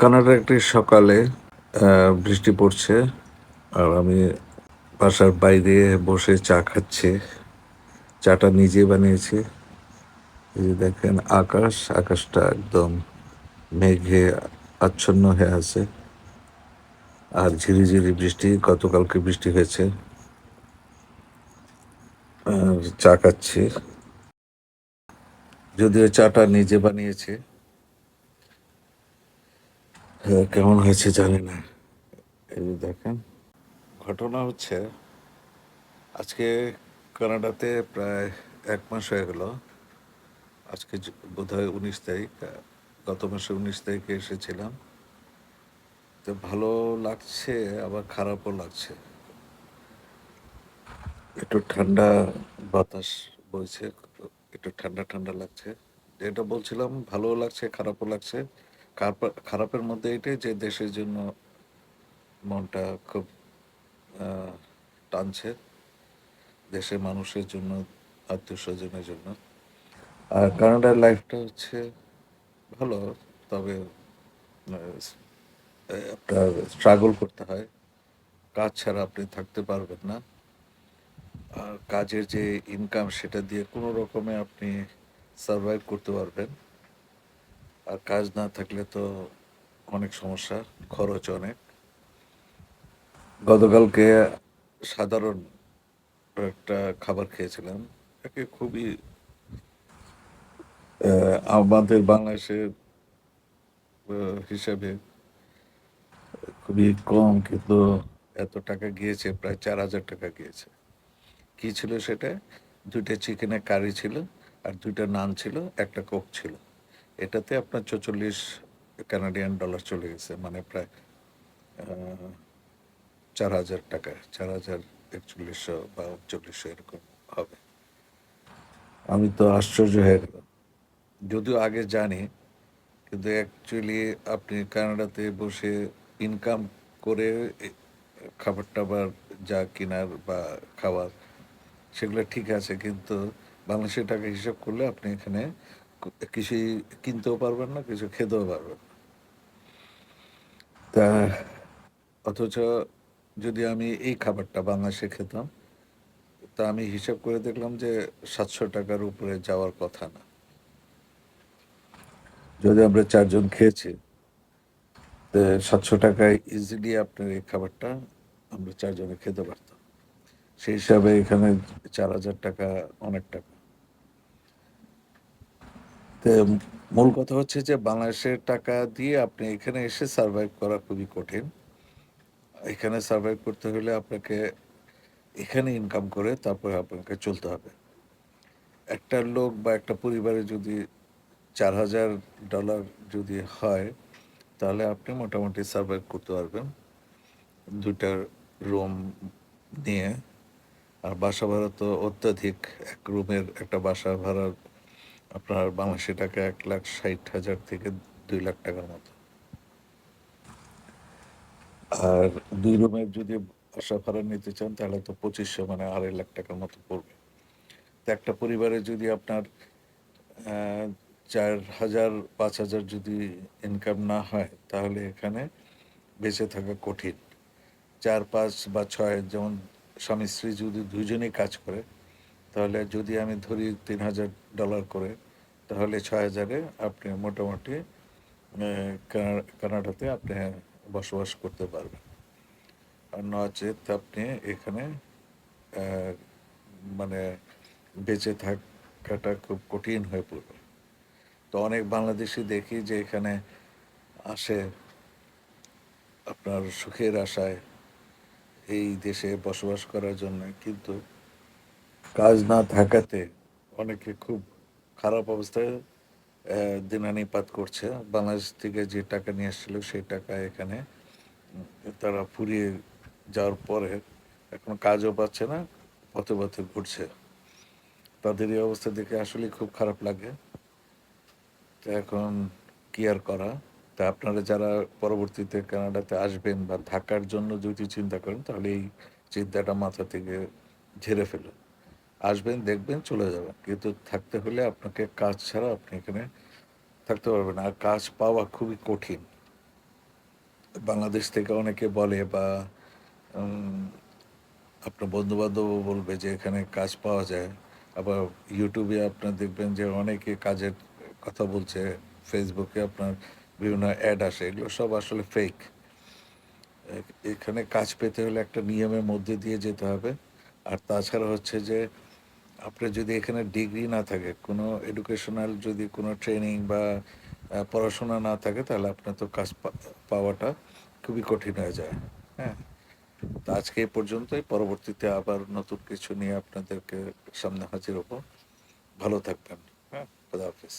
কানাডার একটি সকালে বৃষ্টি পড়ছে আর আমি বাসার বাইরে বসে চা খাচ্ছি। চাটা নিজে বানিয়েছি। এই যে দেখেন আকাশ, আকাশটা একদম মেঘে আচ্ছন্ন হয়ে আছে আর ঝিরিঝিরি বৃষ্টি, গতকালকে বৃষ্টি হয়েছে। আর চা খাচ্ছি। যদিও চাটা নিজে বানিয়েছি। কেমন হয়েছে জানি না। এই যে দেখেন, ঘটনা হচ্ছে, আজকে কানাডাতে প্রায় এক মাস হয়ে গেল। আজকে বোধ হয় উনিশ তারিখ, গত মাসে উনিশ তারিখে এসেছিলাম। তো ভালো লাগছে, আবার খারাপও লাগছে। একটু ঠান্ডা বাতাস বইছে, একটু ঠান্ডা ঠান্ডা লাগছে। যেটা বলছিলাম, ভালোও লাগছে, খারাপও লাগছে। খারাপের মধ্যে এটাই যে দেশের জন্য মনটা খুব টানছে, দেশের মানুষের জন্য আত্মীয় স্বজনের জন্য। আর কানাডার লাইফটা হচ্ছে ভালো, তবে আপনার স্ট্রাগল করতে হয়। কাজ ছাড়া আপনি থাকতে পারবেন না। আর কাজের যে ইনকাম সেটা দিয়ে কোনো রকমে আপনি সার্ভাইভ করতে পারবেন। আর কাজ না থাকলে তো অনেক সমস্যা, খরচ অনেক। গতকালকে সাধারণ একটা খাবার খেয়েছিলাম, একে খুবই আমাদের বাংলাদেশের হিসাবে খুবই কম, কিন্তু এত টাকা গিয়েছে, প্রায় চার হাজার টাকা গিয়েছে। কি ছিল সেটা? দুইটা চিকেনের কারি ছিল আর দুইটা নান ছিল, একটা কোক ছিল। এটাতে আপনার চৌচল্লিশ কানাডিয়ান ডলার চলে গেছে মানে প্রায় চার হাজার টাকা, চার হাজার একচল্লিশশো বা উনচল্লিশশো এরকম হবে। আমি তো আশ্চর্য হয়ে গেলাম। যদিও আগে জানি, কিন্তু অ্যাকচুয়ালি আপনি কানাডাতে বসে ইনকাম করে খাবার টাবার যা কেনার বা খাওয়ার, সেগুলো ঠিক আছে, কিন্তু বাংলাদেশের টাকা হিসাব করলে আপনি এখানে ক- কিছুই কিনতেও পারবেন না কিছু খেতেও পারবেন তা, অথচ যদি আমি এই খাবারটা বাংলাদেশে খেতাম, তা আমি হিসাব করে দেখলাম যে সাতশো টাকার উপরে যাওয়ার কথা না। যদি আমরা চারজন খেয়েছি সাতশো টাকায় ইজিলি আপনার এই খাবারটা আমরা চারজনে খেতে পারতাম। সেই হিসাবে এখানে চার হাজার টাকা অনেক টাকা। মূল কথা হচ্ছে যে, বাংলাদেশের টাকা দিয়ে আপনি এখানে এসে সার্ভাইভ করা খুবই কঠিন। এখানে সার্ভাইভ করতে হলে আপনাকে এখানে ইনকাম করে তারপরে আপনাকে চলতে হবে। একটা লোক বা একটা পরিবারে যদি চার হাজার ডলার যদি হয়, তাহলে আপনি মোটামুটি সার্ভাইভ করতে পারবেন। দুইটা রুম নিয়ে। আর বাসা ভাড়া তো অত্যাধিক। এক রুমের একটা বাসা ভাড়া আপনার বাংলাদেশি টাকা এক লাখ ষাট হাজার থেকে দুই লাখ টাকার মতো। আর দুই রুমের যদি বাসা ভাড়া নিতে চান, তাহলে তো পঁচিশশো মানে আড়াই লাখ টাকার মতো পড়বে। তো একটা পরিবারে যদি আপনার চার হাজার, পাঁচ হাজার যদি ইনকাম না হয়, তাহলে এখানে বেঁচে থাকা কঠিন। চার, পাঁচ বা ছয়, যেমন স্বামী স্ত্রী যদি দুইজনেই কাজ করে তাহলে যদি আমি ধরি তিন হাজার ডলার করে, তাহলে ছয় হাজারে আপনি মোটামুটি কানাডাতে আপনি বসবাস করতে পারবেন। আর নচেত আপনি এখানে মানে বেঁচে থাকাটা খুব কঠিন হয়ে পড়বে। তো অনেক বাংলাদেশি দেখি যে এখানে আসে আপনার সুখের আশায় এই দেশে বসবাস করার জন্য, কিন্তু কাজ না থাকাতে অনেকে খুব খারাপ অবস্থায় দিনানিপাত করছে। বাংলাদেশ থেকে যে টাকা নিয়ে এসেছিল সেই টাকা এখানে তারা ফুরিয়ে যাওয়ার পরে এখন কাজও পাচ্ছে না, পথে পথে ঘুরছে। তাদের এই অবস্থা দেখে আসলে খুব খারাপ লাগে। তো এখন কি আর করা? তা আপনারা যারা পরবর্তীতে কানাডাতে আসবেন বা থাকার জন্য যদি চিন্তা করেন, তাহলে এই চিন্তাটা মাথা থেকে ঝেড়ে ফেলুন। আসবেন, দেখবেন, চলে যাবেন। কিন্তু থাকতে হলে আপনাকে কাজ ছাড়া আপনি এখানে থাকতে পারবেন আর কাজ পাওয়া খুবই কঠিন। বাংলাদেশ থেকে অনেকে বলে বা আপনার বন্ধু বান্ধবও বলবে যে এখানে কাজ পাওয়া যায়। আবার ইউটিউবে আপনার দেখবেন যে অনেকে কাজের কথা বলছে, ফেসবুকে আপনার বিভিন্ন অ্যাড আসে, এগুলো সব আসলে ফেক এখানে কাজ পেতে হলে একটা নিয়মের মধ্যে দিয়ে যেতে হবে। আর তাছাড়া হচ্ছে যে আপনার যদি এখানে ডিগ্রি না থাকে, কোনো এডুকেশনাল যদি কোনো ট্রেনিং বা পড়াশোনা না থাকে, তাহলে আপনার তো কাজ পাওয়াটা খুবই কঠিন হয়ে যায় হ্যাঁ? তো আজকে এ পর্যন্তই, পরবর্তীতে আবার নতুন কিছু নিয়ে আপনাদেরকে সামনে হাজির হব। ভালো থাকবেন হ্যাঁ? খুদা হাফিজ।